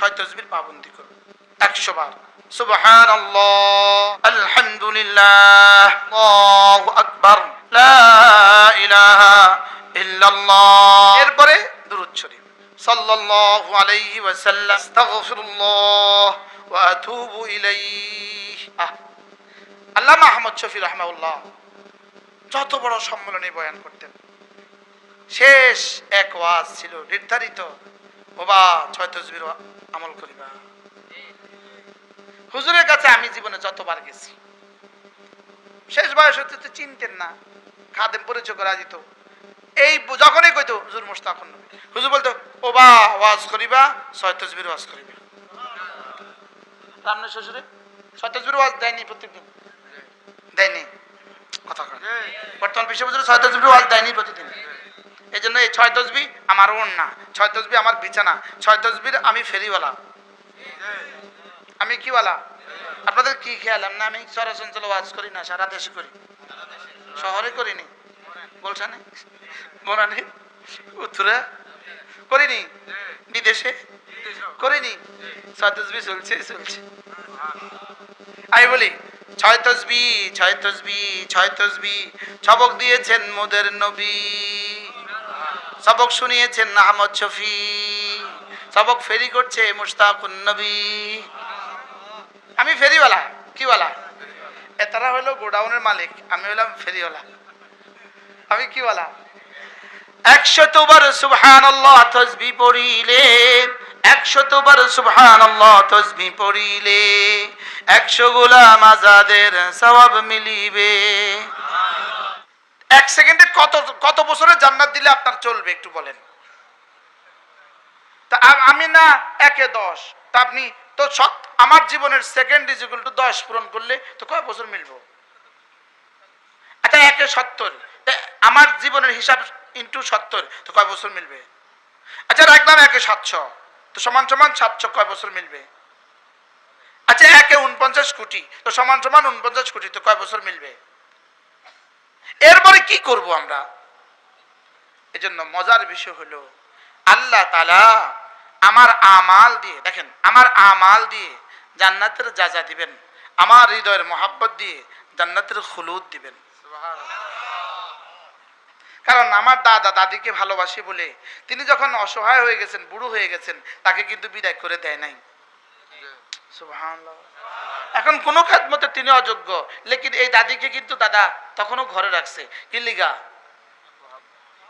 ছয় তসবির পাবন্দি করো একশো বার। সুবহান আলহামদুলিল্লাহ। আল্লাহু আকবার। লা ইলাহা ইল্লাল্লাহ। এরপরে দুরূদ শরীফ। সাল্লাল্লাহু আলাইহি ওয়াসাল্লাম। আস্তাগফিরুল্লাহ ওয়া আতুবু ইলাইহি। আল্লামা আহমদ শফি রহমাউল্লাহ যত বড় সম্মেলনে বয়ান করতেন। শেষ এক ওয়াজ ছিল নির্ধারিত। বাবা ছয় তসবির আমল করিবা হুজুরের কাছে আমি জীবনে যতবার গেছি। শেষ বয়স হতে তো চিনতেন না, খাদেম পরিচয় করা যেত এই যখনই কইতো, হুজুর নবী। হুজুর বলতো, ও বা, ওয়াজ করিবা, ছয় তসবির ওয়াজ করিবা। রামনে শ্বশুরে, ছয় তসবির ওয়াজ দেয়নি প্রত্যেকদিন দেয়নি। কথা বর্তমান বিশ্ব ছয় তসবির ওয়াজ দেয়নি প্রতিদিন। এই জন্য এই ছয় তসবি আমার ওন না ছয় তসবি আমার বিছানা, ছয় তসবির আমি ফেরিওয়ালা। আমি কিওয়ালা? আপনাদের কি খেয়াল? না আমি চরাচঞ্চল ওয়াজ করি না, সারা দেশে করি। শহরে করিনি। বলছেন? বনানি উত্তরা? করিনি? বিদেশে? করিনি? ছয় তসবি চলছে চলছে। আমি বলি, ছয় তসবি ছয় তসবি ছয় তসবি, ছবক দিয়েছেন মোদের নবী। সবক শুনিয়েছেন আহমদ শফি। সবক ফেরি করছে মুশতাকুন নবী। আমি ফেরিওয়ালা, কিওয়ালা? এ, তারা হলো গোডাউনের মালিক, আমি হলাম ফেরিওয়ালা। আমি কিওয়ালা? একশতবার সুবহানাল্লাহ তসবি পড়িলে একশতবার সুবহানাল্লাহ তসবি পড়িলে, একশো গোলাম আজাদের সওয়াব মিলিবে। এক সেকেন্ডে কত কত বছরের জান্নাত দিলে আপনার চলবে, একটু বলেন। তা আমি না একে দশ, তা আপনি তো আমার জীবনের সেকেন্ড ইজ টু দশ পূরণ করলে তো কয় বছর মিলবো? আচ্ছা একে সত্তর আমার জীবনের হিসাব ইন্টু সত্তর, তো কয় বছর মিলবে? আচ্ছা রাখলাম একে সাতশো, তো সমান সমান সাতশো কয় বছর মিলবে? আচ্ছা একে উনপঞ্চাশ কোটি, তো সমান সমান উনপঞ্চাশ কোটি, তো কয় বছর মিলবে? এরপরে কি করব আমরা? এজন্য মজার বিষয় হলো, আল্লাহ তালা আমার আমাল দিয়ে, দেখেন, আমার আমাল দিয়ে জান্নাতের যা যা দিবেন, আমার হৃদয়ের মোহাব্বত দিয়ে জান্নাতের খুলুদ দিবেন। কারণ আমার দাদা দাদিকে ভালোবাসি বলে তিনি যখন অসহায় হয়ে গেছেন, বুড়ো হয়ে গেছেন, তাকে কিন্তু বিদায় করে দেয় নাই। সুবহানাল্লাহ। এখন কোন কোনো খাদমতে তিনি অযোগ্য। লেকিন এই দাদিকে কিন্তু দাদা তখনও ঘরে রাখছে। কি লিগা?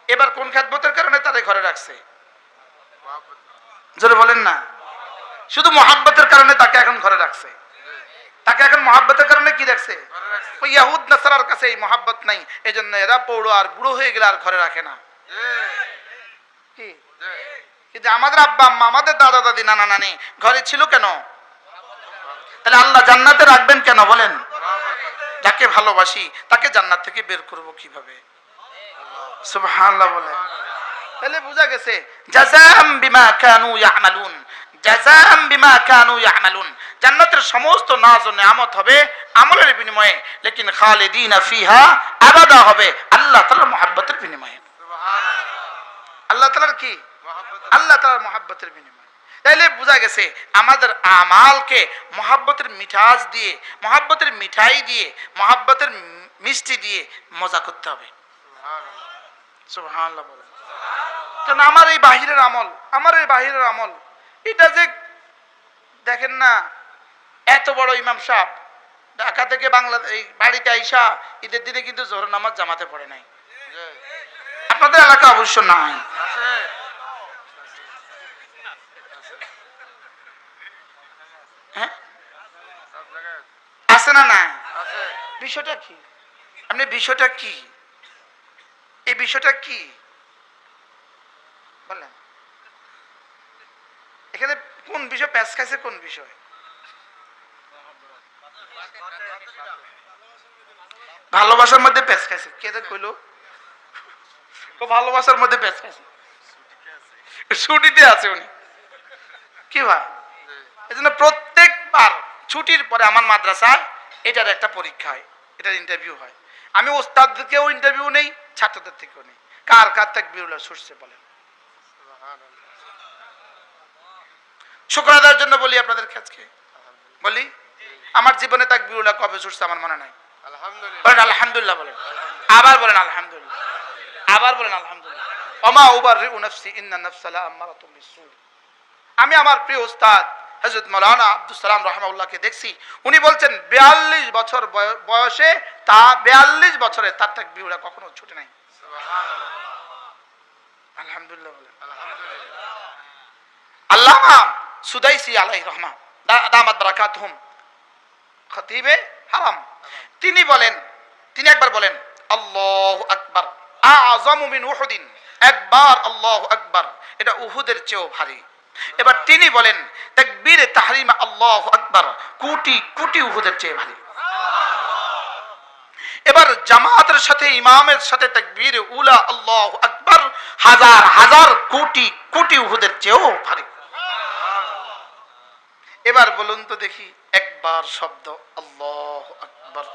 এবার কোন খাদমতের কারণে তাদের ঘরে রাখছে? জোরে বলেন না। শুধু মহাব্বতের কারণে তাকে এখন ঘরে রাখছে। তাকে এখন মহাব্বতের কারণে কি রাখছে? ওই ইয়াহুদ নাসারার কাছে এই মহাব্বত নাই। এই জন্য এরা পৌড়ো আর বুড়ো হয়ে গেলে আর ঘরে রাখে না। কি? কিন্তু আমাদের আব্বা, আম্মা, আমাদের দাদা, দাদি, নানা, নানি ঘরে ছিল কেন? তাহলে আল্লাহ জান্নাতে রাখবেন কেন বলেন? যাকে ভালোবাসি তাকে জান্নাত থেকে বের করব কীভাবে? সুবহানাল্লাহ বলেন। তাহলে বোঝা গেছে জাযাম বিমা কানু ইয়ামালুন জাযাম বিমা কানু ইয়ামালুন। জান্নাতের সমস্ত নাজ ও নিয়ামত হবে আমলের বিনিময়ে লেকিন খালিদিনা ফিহা আবাদা হবে আল্লাহ তাআলার মহব্বতের বিনিময়ে। আল্লাহ তাআলার কি? আল্লাহ তাআলার মহব্বতের বিনিময়ে। তাইলে বোঝা গেছে আমাদের আমালকে মহাব্বতের মিঠাস দিয়ে, মহাব্বতের মিঠাই দিয়ে, মহাব্বতের মিষ্টি দিয়ে মজা করতে হবে। কারণ আমার এই বাহিরের আমল, আমার এই বাহিরের আমল, এটা যে দেখেন না, এত বড় ইমাম সাহেব ঢাকা থেকে বাংলা এই বাড়িতে আইসা ঈদের দিনে কিন্তু জোহর নামাজ জামাতে পড়ে নাই। আপনাদের এলাকা অবশ্য নাই হ্যাঁ আছে না না বিষয়টা কি? আপনি বিষয়টা কি? এই বিষয়টা কি? বলেন। এখানে কোন বিষয়? প্যাঁচ খাইছে কোন বিষয়? ভালোবাসার মধ্যে প্যাঁচ খাইছে। কে যে কইলো? ও ভালোবাসার মধ্যে প্যাঁচ খাইছে। ছুটিতে আছে উনি। কি ভাই? এই জন্য প্রত্যেকবার ছুটির পরে আমার মাদ্রাসায় এটার একটা পরীক্ষা হয়। এটার ইন্টারভিউ হয়। আমি ওস্তাদকেও ইন্টারভিউ নেই ছাত্রদের থেকেও নেই। কার কার থেকে বিরুল সরষে বলেন? শুক্র আদায়ের জন্য বলি আপনাদেরকে আজকে বলি আমার জীবনে তাকবিরুল্লাহ কবে ছুটছে আমার মনে নাই? আলহামদুলিল্লাহ। বলেন আলহামদুলিল্লাহ বলেন। আবার বলেন আলহামদুলিল্লাহ। আবার বলেন আলহামদুলিল্লাহ। ওমা উবার নাফসি ইন্না নাফসালা আম্মারাতুম বিসু আমি আমার প্রিয় উস্তাদ হযরত মাওলানা আব্দুল সালাম রাহমাউল্লাহকে দেখছি উনি বলছেন 42 বছর বয়সে তা 42 বছরে তার তাকবীরুল্লাহ কখনো ছুটে নাই। আলহামদুলিল্লাহ বলেন। আল্লামা সুদাইসি আলাইহির রহমান দামাত বারাকাতুহুম খতিবে হারাম। তিনি বলেন তিনি একবার বলেন আল্লাহু আকবার আযমু মিন উহুদিন। একবার আল্লাহু আকবার এটা উহুদের চেয়েও ভারী। এবার তিনি বলেন, তাকবীরে তাহরিমা আল্লাহু আকবার, কোটি কোটি উহুদের চেয়ে ভারী এবার জামাতের সাথে, ইমামের সাথে তাকবীর উলা আল্লাহু আকবার, হাজার হাজার কোটি কোটি উহুদের চেয়েও ভারী এবার বলুন তো দেখি, একবার শব্দ আল্লাহ আকবার।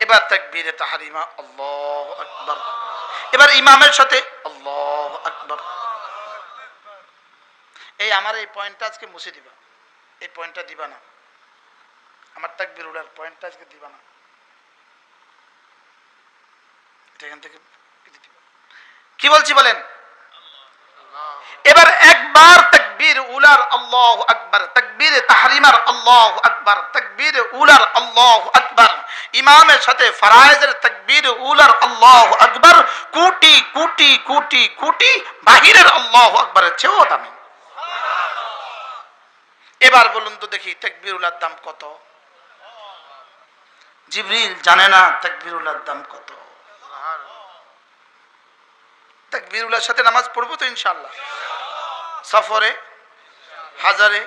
এবার তাকবীরে তাহারিমা আল্লাহ আকবার। এবার ইমামের সাথে, আল্লাহ আকবার। এই আমার এই পয়েন্টটা আজকে মুছে দিবা। এই পয়েন্টটা দিবা না। আমার তাকবীর উড়ার পয়েন্টটা আজকে দিবা না। এখান থেকে কি বলছি বলেন? এবার একবার তাকবীর উলার আল্লাহ আকবার, তাকবীর তাহরিমার আল্লাহ আকবার, তাকবীর উলার আল্লাহ আকবার। ইমামের সাথে ফরায়েজের তাকবীর উলার আল্লাহ আকবার, কোটি কোটি কোটি কোটি বাহিরের আল্লাহ আকবরের চেয়েও দামি। এবার বলুন তো দেখি তাকবীর উলার দাম কত? জিবরিল জানে না তাকবীর উলার দাম কত। তাকবীর উলার সাথে নামাজ পড়ব তো ইনশাল্লাহ সফরে? হাজারে?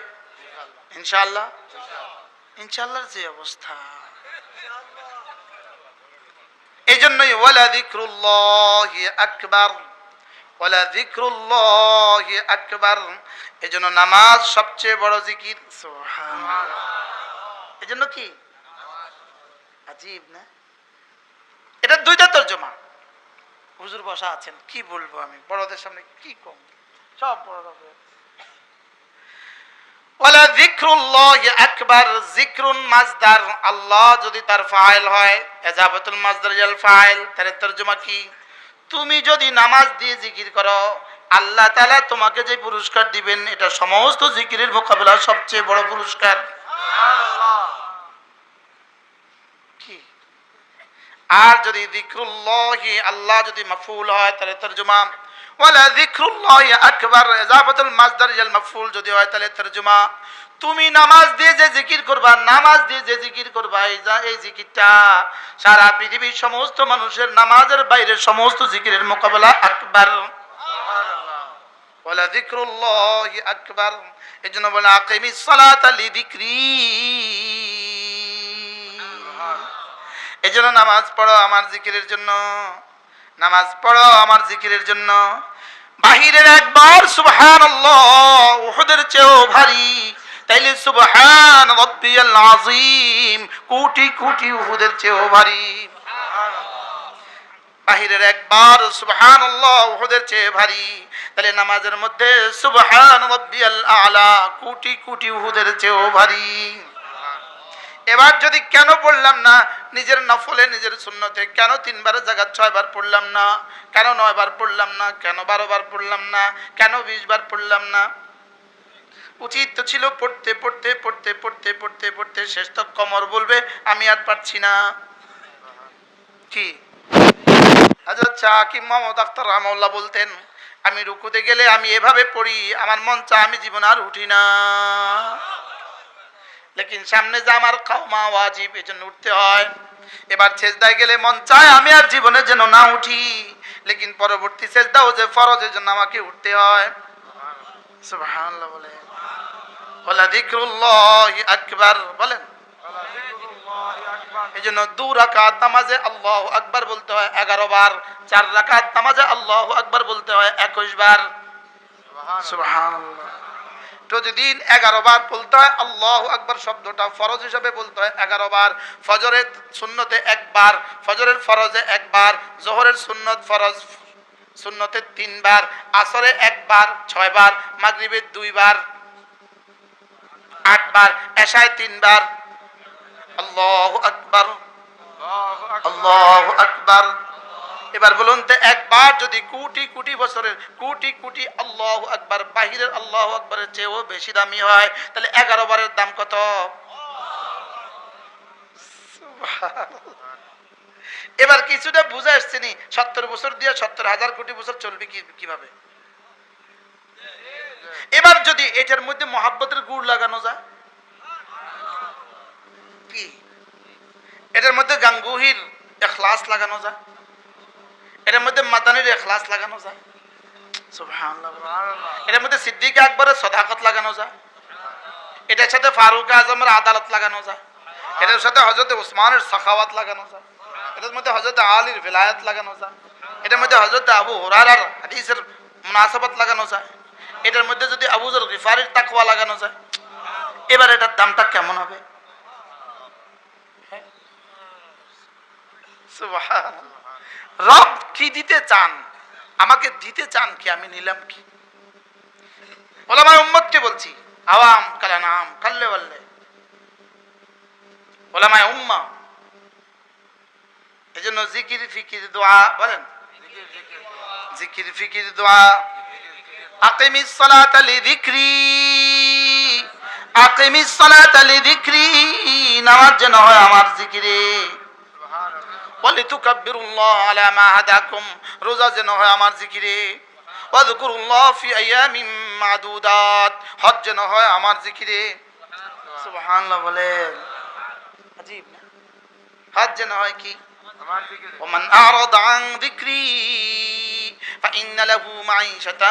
ইনশাল্লাহ ইনশাআল্লাহর যে অবস্থা। এই জন্যই ওয়ালা যিকরুল্লাহি আকবার। নামাজ সবচেয়ে বড় জিকির। সুবহানাল্লাহ। এই জন্য কি এটা দুইটা তর্জমা। হুজুর বসা আছেন, কি বলব আমি? বড়দের সামনে কি কম? সব বড়রা। ওয়ালা যিকরুল্লাহি আকবার, যিকরুন মাজদার। আল্লাহ যদি তার ফাইল হয়, এজাবাতুল মাজদার ফাইল তার তরজমা কি? তুমি যদি নামাজ দিয়ে জিকির করো, আল্লাহ তালা তোমাকে যে পুরস্কার দিবেন, এটা সমস্ত জিকিরের মোকাবেলা সবচেয়ে বড় পুরস্কার। আর যদি আল্লাহ যদি মাফুল হয়, তাহলে তরজমা ওয়ালা যিকরুল্লাহি আকবার ইজাফাতুল মাজদার ইল মাফুল যদি হয় তাহলে তরজমা। তুমি নামাজ দিয়ে যে জিকির করবা নামাজ দিয়ে যে জিকির করবা এই যা- এই জিকিরটা সারা পৃথিবীর সমস্ত মানুষের নামাজের বাইরে সমস্ত জিকিরের মোকাবেলা আকবার। ওয়ালা যিকরুল্লাহি আকবার এজন্য বলে আকিমিস সালাতা লিযিকরি। এই জন্য নামাজ পড়ো আমার জিকিরের জন্য। নামাজ পড়ো আমার জিকিরের জন্য। বাহিরের একবার সুবহান উহুদের চেয়েও ভারী। তাইলে সুবহান রব্বিয়াল আযীম, কোটি কোটি উহুদের চেয়েও ভারী। বাহিরের একবার সুবহান উহুদের চেয়ে ভারী। তাহলে নামাজের মধ্যে সুবহান রব্বিয়াল আলা, কোটি কোটি উহুদের চেয়েও ভারী। এবার যদি কেন পড়লাম না? নিজের নফলে, নিজের শূন্যতে কেন তিনবার জায়গা ছয়বার পড়লাম না? কেন নয়বার পড়লাম না? কেন বারো বার পড়লাম না? কেন বিশ বার পড়লাম না? উচিত তো ছিল পড়তে পড়তে পড়তে পড়তে পড়তে পড়তে শেষ তো কমর বলবে, আমি আর পারছি না। কি? শাহ হাকিম মোহাম্মদ আখতার বলতেন, আমি রুকুতে গেলে আমি এভাবে পড়ি, আমার মন চা আমি জীবন আর উঠি না। লেকিন সামনে যে আমার খাওয়া ওয়াজিব এই জন্য উঠতে হয়। এবার সেজদায় গেলে মন চায়, আমি আর জীবনে যেন না উঠি। লেকিন পরবর্তী সেজদাও যে ফরজ এই জন্য আমাকে উঠতে হয়। সুবহানাল্লাহ বলে বলেন। এই জন্য দু রাকাত আল্লাহ আকবার বলতে হয় এগারো বার, চার আল্লাহ আকবার বলতে হয় একুশ বার। প্রতিদিন এগারো বার বলতে হয়, আল্লাহ আকবার শব্দটা ফরজ হিসাবে বলতে হয় এগারো বার। ফজরের সুন্নতে একবার, ফজরের ফরজে একবার, জোহরের সুন্নত ফরজ, সুন্নতে তিনবার, আসরে একবার, ছয়বার, মাগরিবে দুইবার, আটবার, এশায় তিনবার। আল্লাহ আকবর, আল্লাহ আকবার। এবার বলুন তো একবার যদি কোটি কোটি বছরের, কোটি কোটি আল্লাহ আকবার, বাহিরের আল্লাহ আকবরের চেয়েও বেশি দামি হয়, তাহলে এগারো বারের দাম কত? এবার কিছুটা বুঝে আসছে নি, সত্তর বছর দিয়ে সত্তর হাজার কোটি বছর চলবে কীভাবে? এবার যদি এটার মধ্যে মহাব্বতের গুড় লাগানো যায়, কি? এটার মধ্যে গাঙ্গুহির এখলাস লাগানো যায় এটার মধ্যে মাদানির এখলাস লাগানো যায়। এটার মধ্যে সিদ্দিক আকবরের সদাকত লাগানো যায়। এটার সাথে ফারুক আজমের আদালত লাগানো যায়। এটার সাথে হজরত উসমানের সাখাওয়াত লাগানো যায়। এটার মধ্যে হজরত আলীর ভিলায়াত লাগানো যায়। এটার মধ্যে হজরত আবু হুরারার হাদিসের মুনাসাবাত লাগানো যায়। এটার মধ্যে যদি আবুজর গিফারির তাকওয়া লাগানো যায় এবার এটার দামটা কেমন হবে? সুবহানাল্লাহ। রব কি দিতে চান? আমাকে দিতে চান কি? আমি নিলাম কি? ওলামায় উম্মতকে বলছি, আওয়াম কালা নাম, কাল্লে বললে। উম্মা। এই জন্য জিকির, ফিকির, দোয়া বলেন। জিকির, ফিকির, দোয়া। আকিমিস সালাতা লিযিকরি আকিমিস সালাতা লিযিকরি নামাজ যেন হয় আমার জিকিরে। ওয়ালিতুকাব্বিরুল্লাহ আলা মা হাদাকুম রোজা যেন হয় আমার জিকিরে ওয়াযকুরুল্লাহ ফি আইয়ামিন মাদুদাত হজ যেন হয় আমার জিকিরে সুবহানাল্লাহ বলেন আজীব না হজ যেন হয় কি ومن أعرض عن ذكري فإن له معيشة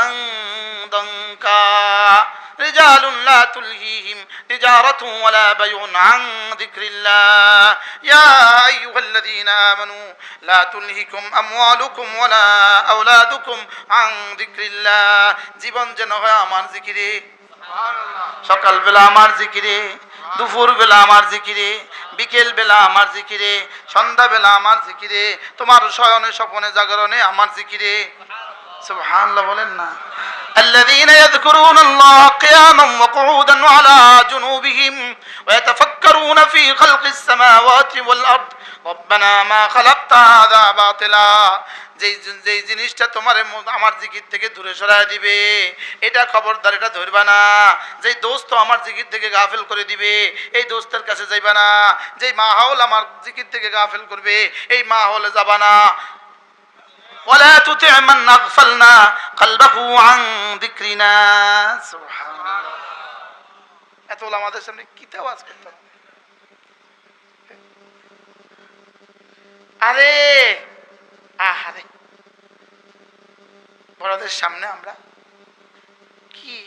ضنكا رجال لا تلهيهم تجارة ولا بيع عن ذكر الله يا أيها الذين آمنوا لا تلهكم أموالكم ولا أولادكم عن ذكر الله জীবন যেন হয় আমার জিকিরে সকাল বেলা আমার জিকিরে দুপুর বেলা আমার জিকিরে বিকেল বেলা আমার জিকিরে সন্ধ্যা বেলা আমার জিকিরে তোমার শয়নে স্বপনে জাগরণে আমার জিকিরে সুবহানাল্লাহ বলেন না الذين يذكرون الله قياما وقعودا وعلى جنوبهم ويتفكرون في خلق السماوات والأرض ربنا ما خلقت هذا باطلا যেই যেই জিনিসটা তোমার মো- আমার জিকির থেকে দূরে সরায় দিবে এটা খবরদার এটা ধরবা না যেই দোস্ত আমার জিকির থেকে গাফেল করে দিবে এই দোস্তের কাছে যাইবা না যেই মাহৌল আমার জিকির থেকে গাফেল করবে এই মাহৌলে যাবা না ولا تطع من أغفلنا قلبه عن ذكرنا سبحان الله এত আমাদের সামনে কি আওয়াজ করতাম আরে আহারে বড়দের সামনে আমরা কি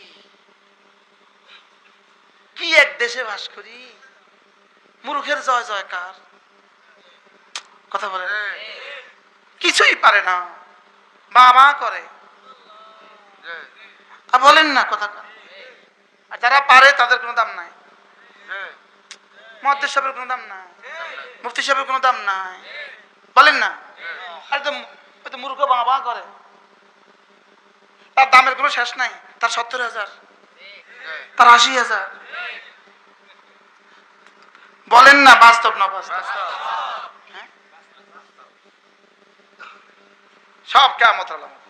কি এক দেশে বাস করি মূর্খের জয় জয়কার কথা বলে কিছুই পারে না। মা মা করে। বলেন না কথা আর যারা পারে, তাদের কোনো দাম নাই। মহাদ্দেশ সাহেবের কোনো দাম নাই। মুফতি সাহেবের কোনো দাম নাই। বলেন না। আর তো ওই তো মূর্খ বাবা করে। তার দামের কোনো শেষ নাই। তার সত্তর হাজার। তার আশি হাজার। বলেন না বাস্তব না বাস্তব। সব কেমত আলামত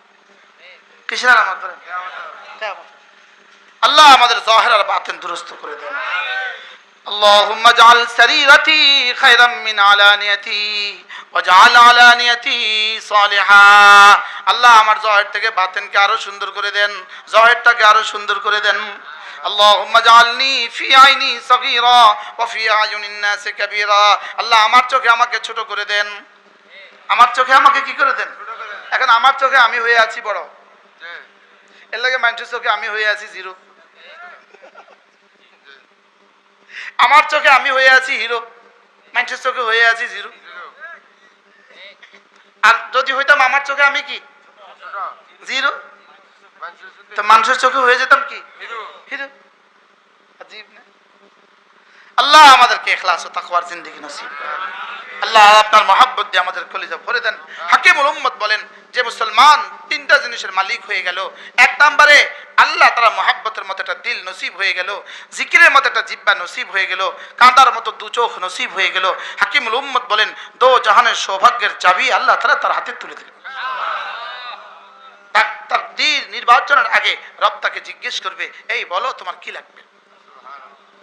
কিসের আলামত বলেন কেয়ামত। আল্লাহ আমাদের জহের আর বাতেন দুরস্ত করে দেন اللهم اجعل سريرتي خيرا من علانيتي واجعل علانيتي صالحا আল্লাহ আমার জহের থেকে বাতেনকে আরো সুন্দর করে দেন জহেরটাকে আরো সুন্দর করে দেন اللهم اجعلني في عيني صغيرا وفي اعين الناس كبيرا আল্লাহ আমার চোখে আমাকে ছোট করে দেন আমার চোখে আমাকে কি করে দেন এখন আমার চোখে আমি হয়ে আছি বড়। এর লাগে মানুষের চোখে আমি হয়ে আছি জিরো। আমার চোখে আমি হয়ে আছি হিরো। মানুষের চোখে হয়ে আছি জিরো। আর যদি হইতাম আমার চোখে আমি কি? জিরো। তো মানুষের চোখে হয়ে যেতাম কি? হিরো। আল্লাহ আমাদেরকে এখলাস ও তাকওয়ার জিন্দেগি নসিব। করেন। আল্লাহ আপনার মহাব্বত দিয়ে আমাদের কলিজা ভরে দেন। হাকিমুল উম্মত বলেন, যে মুসলমান তিনটা জিনিসের মালিক হয়ে গেল। এক নম্বরে, আল্লাহ তারা মহাব্বতের মতো একটা দিল নসিব হয়ে গেল। জিকিরের মতো একটা জিব্বা নসিব হয়ে গেল। কাঁদার মতো দু চোখ নসিব হয়ে গেল। হাকিমুল উম্মত বলেন, দো জাহানের সৌভাগ্যের চাবি আল্লাহ তারা তার হাতে তুলে দিলেন। তার দিন নির্বাচনের আগে রব তাকে জিজ্ঞেস করবে, এই বলো, তোমার কি লাগবে?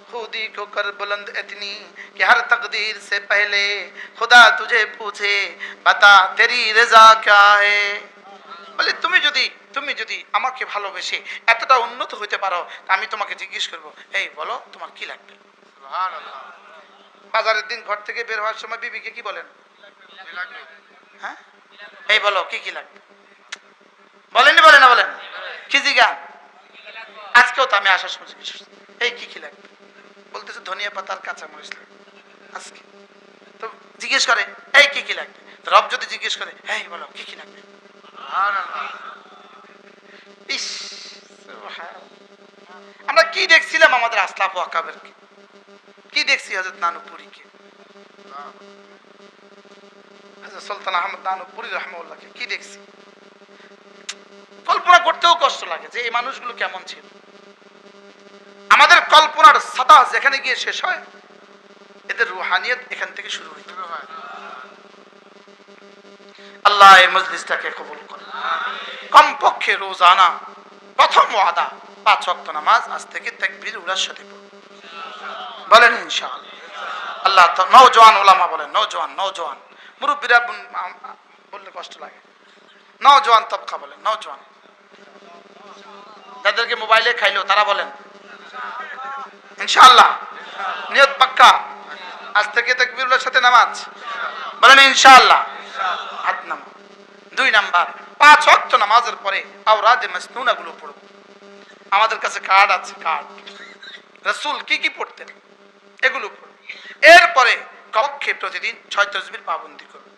खुदी को कर बुलंद इतनी कि हर तकदीर से पहले खुदा तुझे पूछे बता तेरी रजा क्या है বলে তুমি যদি তুমি যদি আমাকে ভালোবেসে এতটা উন্নত হতে পারো তা আমি তোমাকে জিজ্ঞেস করব এই বলো তোমার কি লাগবে বাজারের দিন ঘর থেকে বের হওয়ার সময় বিবিকে কি বলেন হ্যাঁ এই বলো কি কি লাগবে বলেননি বলেন না বলেন কি জিগান আজকেও তো আমি আসার সময় জিজ্ঞেস করছি, এই কি কি লাগবে বলতেছে, ধনিয়া পাতার কাঁচা মরিচ লাগবে। আজকে। তো জিজ্ঞেস করে, এই কি কি লাগবে? রব যদি জিজ্ঞেস করে, এই বলো, কি কি লাগবে? আমরা কি দেখছিলাম আমাদের আসলাফ ও আকাবেরকে কি দেখছি হজরত নানুপুরীকে? হযরত সুলতান আহমদ নানুপুরি রহমাউল্লাহকে কি দেখছি? কল্পনা করতেও কষ্ট লাগে যে এই মানুষগুলো কেমন ছিল। আমাদের কল্পনার সাদা যেখানে গিয়ে শেষ হয়, এদের রুহানিয়ত এখান থেকে শুরু হইতে আল্লাহ এই মজলিসটাকে কবুল করে কমপক্ষে রোজানা প্রথম ওয়াদা, পাঁচ ওয়াক্ত নামাজ, আজ থেকে তাকবীর উলার সাথে বলেন ইনশাআল্লাহ। আল্লাহ নওজোয়ান ওলামা বলেন, নওজোয়ান নওজোয়ান। মুরব্বীরা বললে কষ্ট লাগে। নওজোয়ান তবকা বলেন, নওজোয়ান। যাদেরকে মোবাইলে খাইলো, তারা বলেন ইনশাআল্লাহ, নিয়ত পাক্কা। আজ থেকে তাকবীরুল্লাহর সাথে নামাজ। বলেন ইনশাআল্লাহ। হাত নাম দুই নাম্বার। পাঁচ ওয়াক্ত নামাজের পরে আওরাদে মাসনুনা গুলো পড়ব আমাদের কাছে কার্ড আছে, কার্ড। রাসূল কি কি পড়তেন? এগুলো পড়ব এরপরে কক্ষে প্রতিদিন ছয় তসবির পাবন্দি করব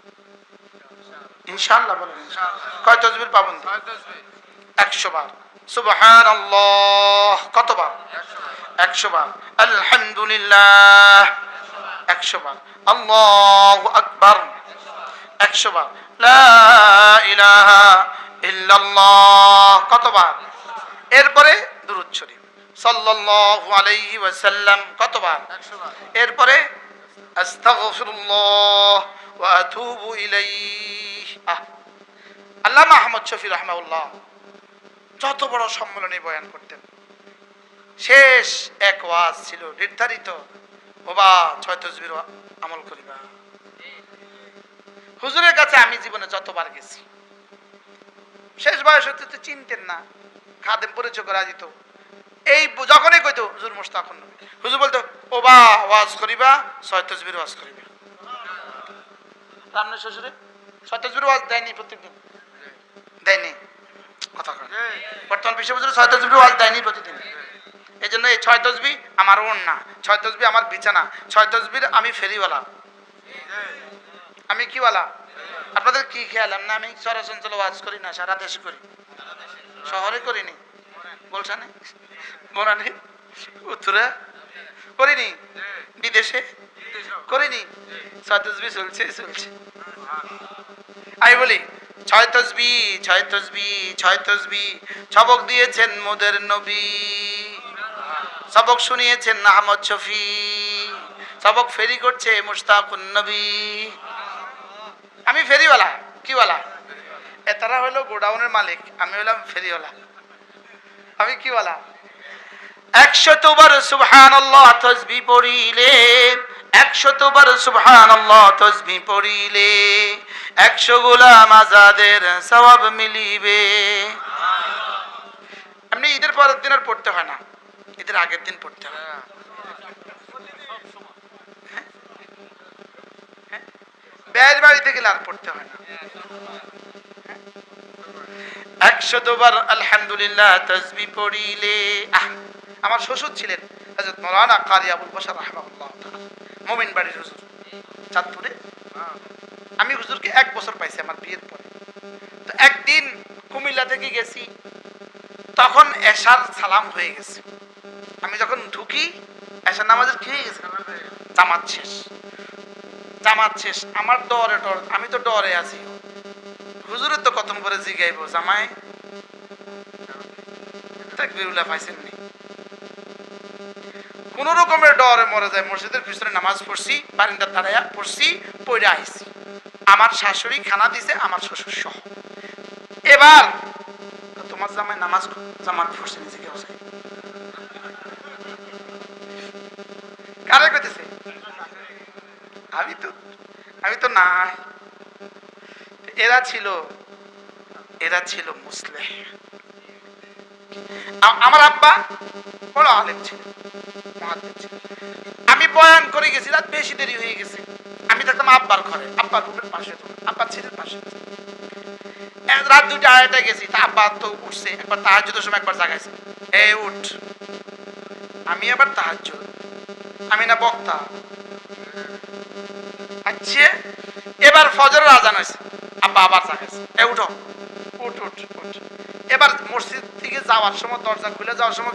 ইনশাআল্লাহ বলেন ইনশাআল্লাহ। কয় তসবির পাবন্দি? একশো বার। সুবহান আল্লাহ কতবার? একশো বার। আলহামদুলিল্লাহ। একশো বার। আল্লাহ আকবার। একশো বার। লা ইলাহা ইল্লাল্লাহ। কতবার? এরপরে দুরুদ শরীফ। সাল্লাল্লাহু আলাইহি ওয়াসাল্লাম কতবার? এরপরে আস্তাগফিরুল্লাহ ওয়া আতুবু ইলাইহি। আল্লামা আহমদ শফি রহমাউল্লাহ যত বড় সম্মেলনে বয়ান করতেন। শেষ এক ওয়াজ ছিল নির্ধারিত। বাবা ছয় তসবির আমল করিবা। হুজুরের কাছে আমি জীবনে যতবার গেছি। শেষ বয়স হতে তো চিনতেন না। খাদেম পরিচয় করা যেত এই যখনই কইতো, হুজুর মোস্তাকুন নবী হুজুর বলতো ও বা ওয়াজ করিবা ছয় তসবির ওয়াজ করিবা। রামনে শ্বশুরে ছয় তসবির ওয়াজ দেয়নি প্রত্যেকদিন? দেয়নি। বর্তমান বিশ্ব হুজুর ছয় তসবির ওয়াজ দেয়নি প্রতিদিন। এই জন্য এই ছয় তসবি আমার ওন না। ছয় তসবি আমার বিছানা। ছয় তসবির আমি ফেরিওয়ালা। আমি কিওয়ালা? আপনাদের কি খেয়াল? না, আমি সরাসঞ্চল ওয়াজ করি না, সারা দেশে করি। শহরে করিনি। বলছেন? বনানি উত্তরে? করিনি? বিদেশে? করিনি? ছয় তসবি চলছে চলছে। আমি বলি ছয় তসবি ছয় তসবি ছয় তসবি। সবক দিয়েছেন মোদের নবী। সবক শুনিয়েছেন আহমদ শফি। সবক ফেরি করছে মুস্তাকুন নবী। আমি ফেরিওয়ালা, কিওয়ালা? এ, তারা হলো গোডাউনের মালিক, আমি হলাম ফেরিওয়ালা। আমি কিওয়ালা? একশতবার সুবহানাল্লাহ তসবি পড়িলে একশতবার সুবহানাল্লাহ তসবি পড়িলে, একশো গোলাম আজাদের সওয়াব মিলিবে। এমনি ঈদের পরের দিন আর পড়তে হয় না। ঈদের আগের দিন পড়তে হয়। ব্যয়ের বাড়িতে গেলে আর পড়তে হয় না। একশো দুবার আলহামদুলিল্লাহ তসবি পড়িলে। আমার শ্বশুর ছিলেন হযরত মৌলানা কারি আবুল বশর রাহমাহুল্লাহ। মোমিন বাড়ির হুজুর, চাঁদপুরে। আমি হুজুরকে এক বছর পাইছি আমার বিয়ের পরে। তো একদিন কুমিল্লা থেকে গেছি, তখন এশার সালাম হয়ে গেছে। আমি যখন ঢুকি, এশার নামাজের কি হয়ে গেছে জামাত শেষ। জামাত শেষ। আমার ডরে ডর আমি তো ডরে আছি। হুজুরের তো কতন করে জিগাইব, জামাই? তাকবিরুল্লাহ পাইছেন নি। কোন রকমের ডরে মরে যায়। মসজিদের পিছনে নামাজ পড়ছি বারিন্দার দাঁড়াইয়া পড়ছি পড়ে আইছি। আমার শাশুড়ি খানা দিছে, আমার শ্বশুর সহ। এবার তোমার জামাই নামাজ জামাত পড়ছে, নিজেকে বসে কারে কইতেছে? আমি তো আমি তো নাই। এরা ছিল এরা ছিল মুসলিম। আমার আব্বা বড় আলেম ছিল। আমি বয়ান করে গেছি, রাত বেশি দেরি হয়ে গেছে। আমি দেখলাম আব্বার ঘরে, আব্বার রুমের পাশে আব্বার ছেলের পাশে। রাত দুইটা আড়াইটা গেছি, তা আব্বা তো উঠছে, একবার তাহাজুদের সময় একবার জাগাইছে। এই উঠ। আমি আবার তাহাজুদ আমি না বক্তা। আচ্ছা এবার ফজরের আজান হয়েছে। আব্বা আবার জাগাইছে। এ, উঠো। উঠ উঠ উঠ। এবার মসজিদ থেকে যাওয়ার সময়, দরজা খুলে যাওয়ার সময়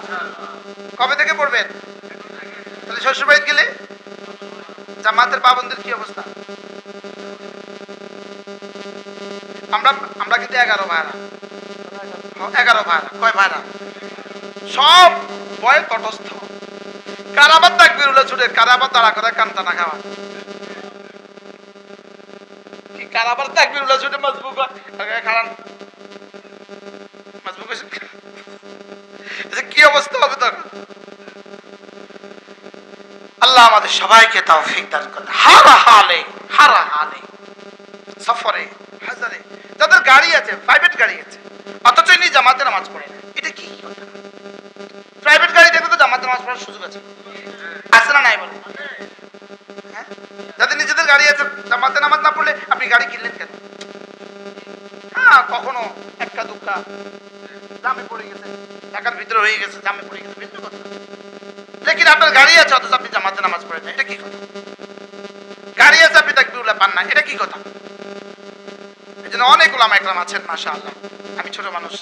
পড়বেন তাহলে শ্বশুরবাড়িতে গেলে জামাতের পাবন্দের কি অবস্থা? আমরা আমরা কিন্তু এগারো ভাইরা। এগারো ভাইরা, কয় ভাইরা? সব ভয়ে তটস্থ কারাবার তাকবির উল্লে ছুটে কারাবার দাঁড়া করে কান টানা খাওয়া। কারাবার তাকবির উল্লে ছুটে মজবুক খারান। মজবুক কি অবস্থা হবে তখন? আল্লাহ আমাদের সবাইকে তৌফিক দান করে হারা হালে হারা হালে। সফরে, হাজারে। যাদের গাড়ি আছে প্রাইভেট গাড়ি আছে, অথচ ইনি জামাতে নামাজ পড়ে না, এটা কি প্রাইভেট গাড়ি দেখলে তো জামাতে নামাজ পড়ার সুযোগ আছে। আছে না নাই বলে? হ্যাঁ? যাদের নিজেদের গাড়ি আছে, জামাতে নামাজ না পড়লে আপনি গাড়ি কিনলেন কেন? হ্যাঁ কখনো একটা দুঃখা জামে পড়ে গেছে ঢাকার ভিতরে হয়ে গেছে জামে পড়ে গেছে ভিন্ন কথা। লেকিন আপনার গাড়ি আছে, অথচ আপনি জামাতে নামাজ পড়েন এটা কি কথা? গাড়ি আছে, আপনি তাকবিরুল্লাহ পান না, এটা কি কথা? এই জন্য অনেক ওলামা একরাম আছেন মাশা আল্লাহ আমি ছোট মানুষ,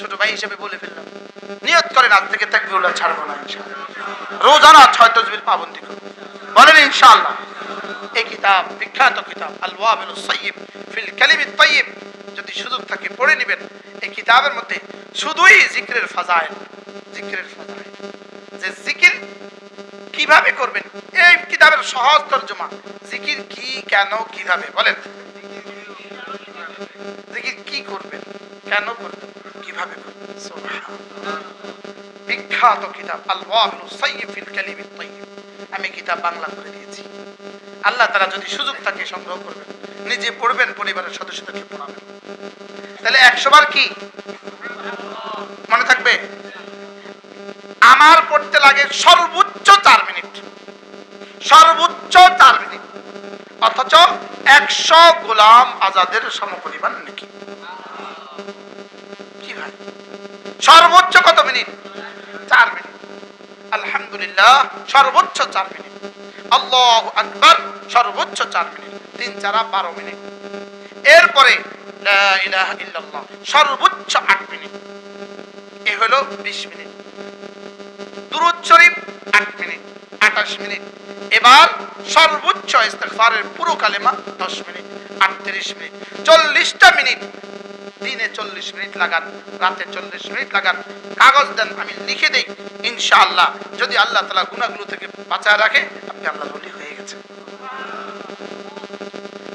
ছোট ভাই হিসেবে বলে ফেললাম। নিয়ত করেন, আজ থেকে তাকবিরুল্লাহ ছাড়বো না, ইনশাআল্লাহ। রোজানা ছয় তসবির পাবন্দি করব বলেন, ইনশাআল্লাহ। এই কিতাব, বিখ্যাত কিতাব আল ওয়াবিল সাইয়্যিব ফিল কালিমিত তাইয়্যিব যদি সুযোগ থাকে, পড়ে নেবেন। এই কিতাবের মধ্যে শুধুই জিক্রের ফাজাইল জিক্রের ফাজাইল। যে জিকির কীভাবে করবেন? এই কিতাবের সহজ তর্জমা, জিকির কি, কেন, কীভাবে? বলেন। জিকির কি করবেন? কেন করবেন? কীভাবে করবেন? বিখ্যাত কিতাব আল ওয়াবিল সাইয়্যিব তাইয়্যিব আমি কিতাব বাংলা করে দিয়েছি। আল্লাহ তারা যদি সুযোগ থাকে সংগ্রহ করবেন। নিজে পড়বেন, পরিবারের সদস্যদেরকে পড়াবেন। তাহলে একশোবার কি? মনে থাকবে? আমার পড়তে লাগে সর্বোচ্চ চার মিনিট। সর্বোচ্চ চার মিনিট। অথচ একশো গোলাম আজাদের সমপরিমাণ নাকি। কি ভাই? সর্বোচ্চ কত মিনিট? চার মিনিট। আলহামদুলিল্লাহ, সর্বোচ্চ চার মিনিট। আল্লাহ আকবর, সর্বোচ্চ চার মিনিট। তিন চারা বারো মিনিট। এরপরে সর্বোচ্চ আট মিনিট। এ হলো বিশ মিনিট। দুরুদ শরীফ আট মিনিট, আঠাশ মিনিট। এবার সর্বোচ্চ ইস্তেগফারের পুরো কালেমা দশ মিনিট, আটত্রিশ মিনিট। চল্লিশটা মিনিট, দিনে চল্লিশ মিনিট লাগান, রাতে চল্লিশ মিনিট লাগান। কাগজ দেন, আমি লিখে দিই, ইনশাআল্লাহ। যদি আল্লাহ তালা গুণাগুলো থেকে বাঁচায় রাখে, আপনি আল্লাহ হয়ে গেছে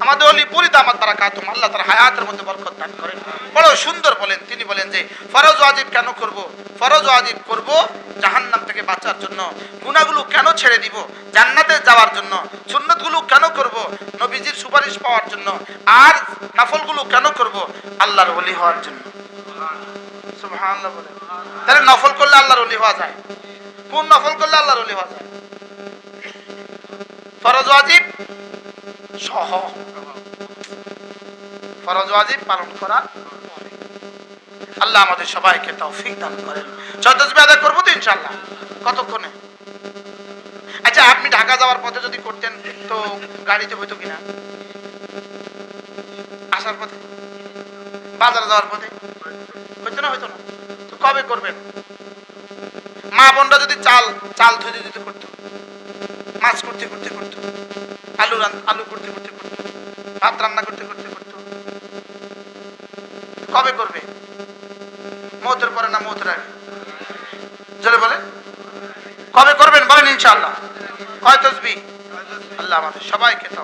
আমাদের অলি পরিদা আমার তারা কাতুম, আল্লাহ তার হায়াতের মধ্যে বরকত দান করেন। বড় সুন্দর বলেন, তিনি বলেন যে, ফরজ ওয়াজিব কেন করব? ফরজ ওয়াজিব করব জাহান্নাম থেকে বাঁচার জন্য। গুনাহগুলো কেন ছেড়ে দিব? জান্নাতে যাওয়ার জন্য। সুন্নতগুলো কেন করব? নবীজির সুপারিশ পাওয়ার জন্য। আর নফলগুলো কেন করব? আল্লাহর ওলি হওয়ার জন্য। তাহলে নফল করলে আল্লাহর ওলি হওয়া যায়? কোন নফল করলে আল্লাহর ওলি হওয়া যায়? ফরজ ওয়াজিব সহ। ফরজ ওয়াজিব পালন করার আল্লাহ আমাদের সবাইকে তৌফিক দান করেন। তসবি আদায় করব তো ইনশাল্লাহ কতক্ষণে? আচ্ছা আপনি ঢাকা যাওয়ার পথে যদি করতেন, তো গাড়িতে হইতো কিনা? আসার পথে? বাজারে যাওয়ার পথে? হইতো না হইতো না। তো কবে করবেন? মা বোনরা যদি চাল চাল ধুতে দিতে করতো? মাছ করতে করতে করতো আলু আলু করতে করতে করতে, ভাত রান্না করতে করতে করতে। কবে করবে? মৌতের পরে না মৌতের আগে? জোরে বলে কবে করবেন? বলেন ইনশাআল্লাহ। কয় তসবি? আল্লাহ আমাদের সবাইকে তৌফিক